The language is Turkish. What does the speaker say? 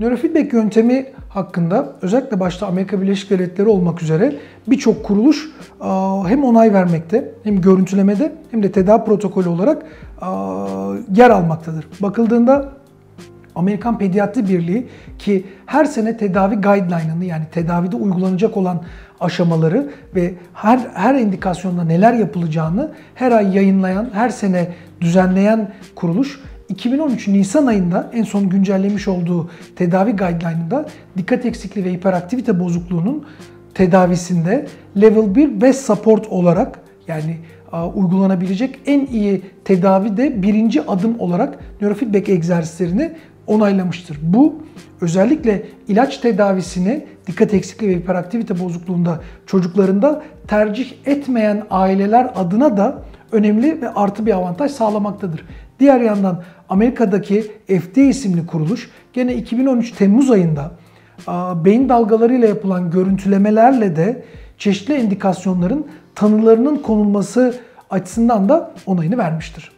Nörofeedback yöntemi hakkında özellikle başta Amerika Birleşik Devletleri olmak üzere birçok kuruluş hem onay vermekte hem görüntülemede hem de tedavi protokolü olarak yer almaktadır. Bakıldığında Amerikan Pediatri Birliği ki her sene tedavi guideline'ını yani tedavide uygulanacak olan aşamaları ve her her indikasyonda neler yapılacağını her ay yayınlayan, her sene düzenleyen kuruluş 2013 Nisan ayında en son güncellemiş olduğu tedavi guideline'ında dikkat eksikliği ve hiperaktivite bozukluğunun tedavisinde level 1 best support olarak yani uygulanabilecek en iyi tedavi de birinci adım olarak nörofeedback egzersizlerini onaylamıştır. Bu özellikle ilaç tedavisini dikkat eksikliği ve hiperaktivite bozukluğunda çocuklarında tercih etmeyen aileler adına da önemli ve artı bir avantaj sağlamaktadır. Diğer yandan Amerika'daki FDA isimli kuruluş gene 2013 Temmuz ayında beyin dalgalarıyla yapılan görüntülemelerle de çeşitli indikasyonların tanılarının konulması açısından da onayını vermiştir.